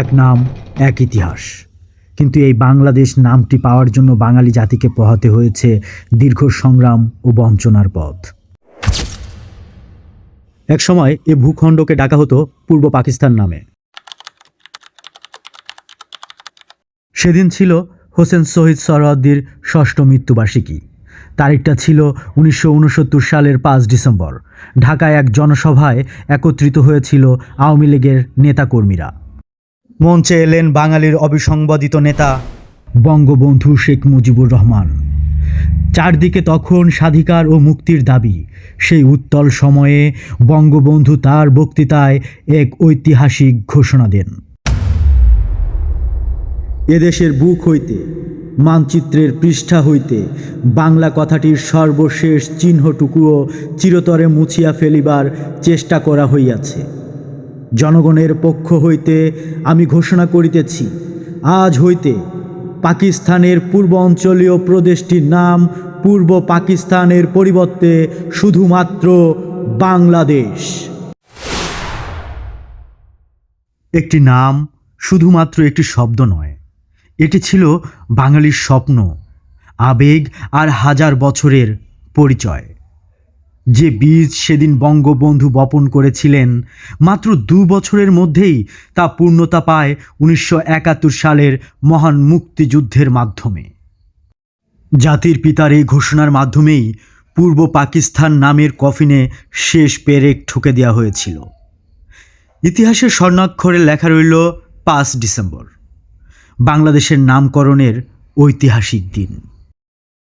এক নাম, এক ইতিহাস। কিন্তু এই বাংলাদেশ নামটি পাওয়ার জন্য বাঙালি জাতিকে পোহাতে হয়েছে দীর্ঘ সংগ্রাম ও বঞ্চনার পথ। এক সময় এ ভূখণ্ডকে ডাকা হতো পূর্ব পাকিস্তান নামে। সেদিন ছিল হোসেন শহীদ সরওয়ার্দির ষষ্ঠ মৃত্যুবার্ষিকী। তারিখটা ছিল উনিশশো উনসত্তর সালের পাঁচ ডিসেম্বর। ঢাকায় এক জনসভায় একত্রিত হয়েছিল আওয়ামী লীগের নেতাকর্মীরা। মঞ্চে এলেন বাঙালির অবিসংবাদিত নেতা বঙ্গবন্ধু শেখ মুজিবুর রহমান। চারদিকে তখন স্বাধিকার ও মুক্তির দাবি। সেই উত্তল সময়ে বঙ্গবন্ধু তার বক্তৃতায় এক ঐতিহাসিক ঘোষণা দেন। এদেশের বুক হইতে, মানচিত্রের পৃষ্ঠা হইতে, বাংলা কথাটির সর্বশেষ চিহ্নটুকুও চিরতরে মুছিয়া ফেলিবার চেষ্টা করা হইয়াছে। জনগণের পক্ষ হইতে আমি ঘোষণা করিতেছি, আজ হইতে পাকিস্তানের পূর্ব অঞ্চলীয় প্রদেশটির নাম পূর্ব পাকিস্তানের পরিবর্তে শুধুমাত্র বাংলাদেশ। একটি নাম শুধুমাত্র একটি শব্দ নয়, এটি ছিল বাঙালির স্বপ্ন, আবেগ আর হাজার বছরের পরিচয়। যে বীজ সেদিন বঙ্গবন্ধু বপন করেছিলেন, মাত্র দু বছরের মধ্যেই তা পূর্ণতা পায় উনিশশো একাত্তর সালের মহান মুক্তিযুদ্ধের মাধ্যমে। জাতির পিতার এই ঘোষণার মাধ্যমেই পূর্ব পাকিস্তান নামের কফিনে শেষ পেরেক ঠুকে দেওয়া হয়েছিল। ইতিহাসের স্বর্ণাক্ষরে লেখা রইল, পাঁচ ডিসেম্বর, বাংলাদেশের নামকরণের ঐতিহাসিক দিন।